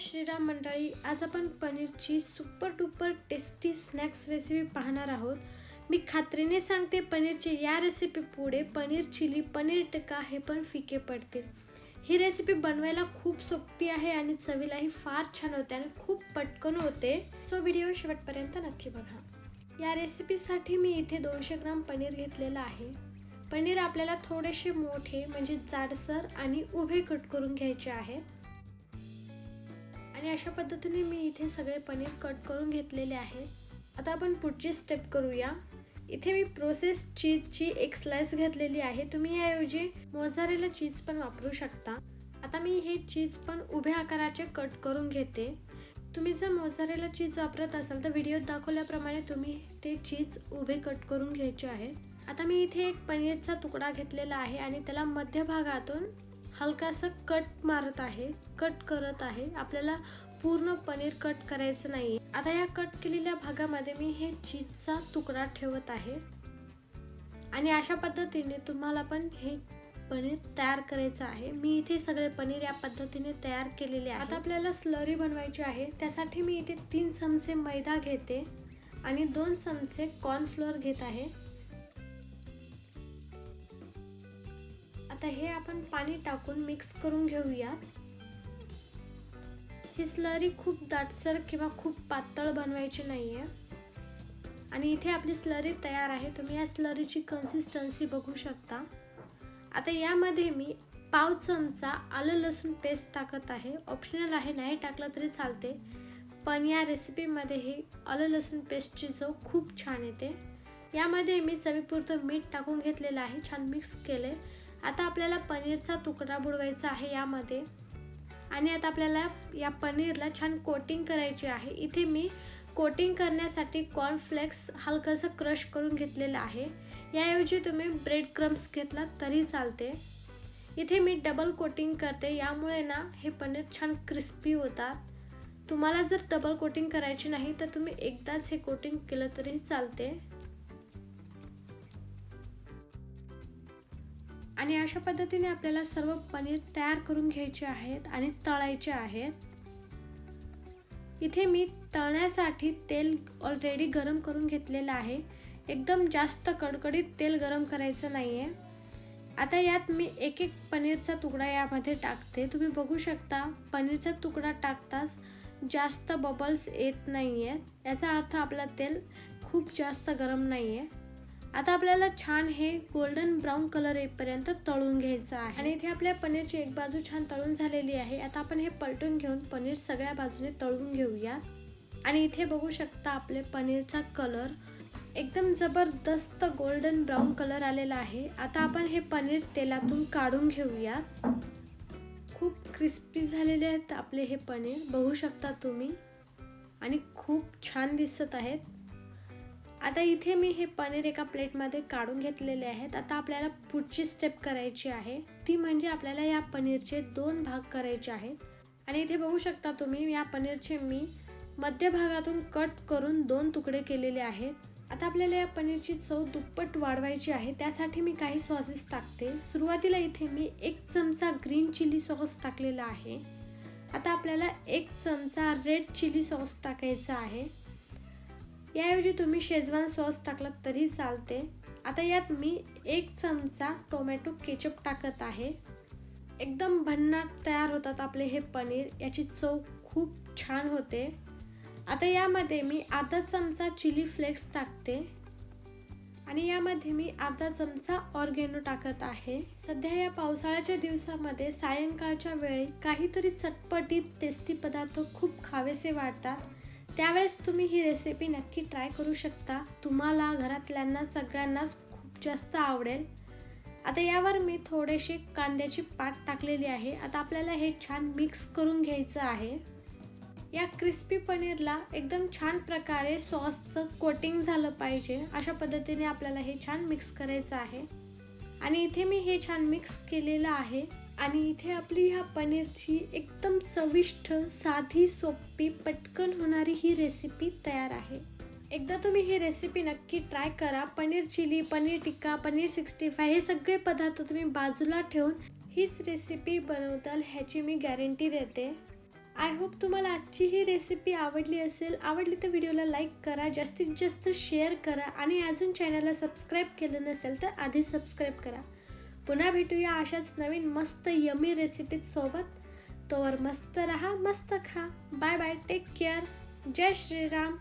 श्रीराम मंडळी आज आपण पनीरची super duper tasty snacks recipe पाहणार आहोत. मी खात्रीने सांगते पनीरची या रेसिपी पुढे पनीर चिली पनीर टिक्का हे पण फिके पडतील. ही रेसिपी बनवायला खूप सोपी आहे आणि चवीलाही फार छान होते आणि खूप पटकन होते. सो व्हिडिओ शेवटपर्यंत नक्की बघा. या रेसिपीसाठी मी इथे दोनशे ग्राम पनीर घेतलेलं आहे. पनीर आपल्याला थोडेसे मोठे म्हणजे जाडसर आणि उभे कट करून घ्यायचे आहेत. आणि अशा पद्धतीने मी इथे सगळे पनीर कट करून घेतलेले आहे आता आपण पुढची स्टेप करूया. इथे मी प्रोसेस चीजची एक स्लाइस घेतलेली आहे. तुम्ही याऐवजी मोझारेला चीज पण वापरू शकता. आता मी हे चीज पण उभ्या आकाराचे कट करून घेते. तुम्ही जर मोझारेला चीज वापरत असाल तर व्हिडिओत दाखवल्याप्रमाणे तुम्ही ते चीज उभे कट करून घ्यायचे आहेत. आता मी इथे एक पनीरचा तुकडा घेतलेला आहे आणि त्याला मध्यभागातून हलकासा कट मारत आहे कट करत आहे. आपल्याला पूर्ण पनीर कट करायचं नाही आता या कट केलेल्या भागामध्ये मी हे चीजचा तुकडा ठेवत आहे. आणि अशा पद्धतीने तुम्हाला पण हे पनीर तयार करायचं आहे. मी इथे सगळे पनीर या पद्धतीने तयार केलेले आहे आता आपल्याला स्लरी बनवायची आहे. त्यासाठी मी इथे तीन चमचे मैदा घेते आणि दोन चमचे कॉर्नफ्लोअर घेत आहे. आता हे आपण पाणी टाकून मिक्स करून घेऊया ही स्लरी खूप दाटसर किंवा खूप पातळ बनवायची नाही आहे आणि इथे आपली स्लरी तयार आहे. तुम्ही या स्लरीची कन्सिस्टन्सी बघू शकता. आता यामध्ये मी पाव चमचा आलं लसूण पेस्ट टाकत आहे. ऑप्शनल आहे नाही टाकलं तरी चालते. पण या रेसिपीमध्ये हे आलं लसूण पेस्टची चव खूप छान येते. यामध्ये मी चवीपुरतं मीठ टाकून घेतलेलं आहे. छान मिक्स केले आता आपल्याला पनीरचा तुकडा बुडवायचा आहे यामध्ये. आणि आता आपल्याला या पनीरला छान कोटिंग करायची आहे. इथे मी कोटिंग करण्यासाठी कॉर्नफ्लेक्स हलकंसं क्रश करून घेतलेलं आहे. याऐवजी तुम्ही ब्रेड क्रम्स घेतला तरी चालते. इथे मी डबल कोटिंग करते. यामुळे ना हे पनीर छान क्रिस्पी होतात. तुम्हाला जर डबल कोटिंग करायची नाही तर तुम्ही एकदाच हे कोटिंग केलं तरी चालते. आणि अशा पद्धतीने आपल्याला सर्व पनीर तयार करून घ्यायचे आहेत आणि तळायचे आहेत. इथे मी तळण्यासाठी तेल ऑलरेडी गरम करून घेतलेलं आहे. एकदम जास्त कडकडीत तेल गरम करायचं नाही आहे आता यात मी एक एक पनीरचा तुकडा यामध्ये टाकते. तुम्ही बघू शकता पनीरचा तुकडा टाकताच जास्त बबल्स येत नाही आहेत याचा अर्थ आपलं तेल खूप जास्त गरम नाही आहे आता आपल्याला छान हे गोल्डन ब्राऊन कलर येईपर्यंत तळून घ्यायचं आहे. आणि इथे आपल्या पनीरची एक बाजू छान तळून झालेली आहे. आता आपण हे पलटून घेऊन पनीर सगळ्या बाजूने तळून घेऊया आणि इथे बघू शकता आपले पनीरचा कलर एकदम जबरदस्त गोल्डन ब्राऊन कलर आलेला आहे. आता आपण हे पनीर तेलातून काढून घेऊया खूप क्रिस्पी झालेले आहेत आपले हे पनीर. बघू शकता तुम्ही. आणि खूप छान दिसत आहेत. आता इथे मी हे पनीर एका प्लेटमध्ये काढून घेतलेले आहेत. आता आपल्याला पुढची स्टेप करायची आहे. ती म्हणजे आपल्याला या पनीरचे दोन भाग करायचे आहेत. आणि इथे बघू शकता तुम्ही या पनीरचे मी मध्यभागातून कट करून दोन तुकडे केलेले आहेत. आता आपल्याला या पनीरची चव दुप्पट वाढवायची आहे. त्यासाठी मी काही सॉसेस टाकते. सुरुवातीला इथे मी एक चमचा ग्रीन चिली सॉस टाकलेला आहे. आता आपल्याला एक चमचा रेड चिली सॉस टाकायचा आहे. याऐवजी तुम्ही शेजवान सॉस टाकलात तरी चालते. आता यात मी एक चमचा टोमॅटो केचप टाकत आहे. एकदम भन्नाट तयार होतात आपले हे पनीर. याची चव खूप छान होते. आता यामध्ये मी अर्धा चमचा चिली फ्लेक्स टाकते. आणि यामध्ये मी अर्धा चमचा ऑर्गेनो टाकत आहे. सध्या या पावसाळ्याच्या दिवसामध्ये सायंकाळच्या वेळी काहीतरी चटपटीत टेस्टी पदार्थ खूप खावेसे वाटतात. त्यावेळेस तुम्ही ही रेसिपी नक्की ट्राय करू शकता. तुम्हाला घरातल्यांना सगळ्यांनाच खूप जास्त आवडेल. आता यावर मी थोडेसे कांद्याची पात टाकलेली आहे. आता आपल्याला हे छान मिक्स करून घ्यायचं आहे. या क्रिस्पी पनीरला एकदम छान प्रकारे सॉसचं कोटिंग झालं पाहिजे. अशा पद्धतीने आपल्याला हे छान मिक्स करायचं आहे. आणि इथे मी हे छान मिक्स केलेलं आहे. आणि इथे आपली ह्या पनीरची एकदम चविष्ट साधी सोपी पटकन होणारी ही रेसिपी तयार आहे. एकदा तुम्ही ही रेसिपी नक्की ट्राय करा. Paneer chilli paneer tikka paneer sixty five हे सगळे पदार्थ तुम्ही बाजूला ठेवून हीच रेसिपी बनवताल ह्याची मी गॅरंटी देते. आय होप तुम्हाला आजची ही रेसिपी आवडली असेल. आवडली तर व्हिडिओला लाईक करा जास्तीत जास्त शेअर करा आणि अजून चॅनलला सबस्क्राईब केलं नसेल तर आधी सबस्क्राईब करा. पुन्हा भेटूया अशाच नवीन मस्त यमी रेसिपीज सोबत. तोवर मस्त रहा मस्त खा. बाय बाय टेक केअर जय श्रीराम.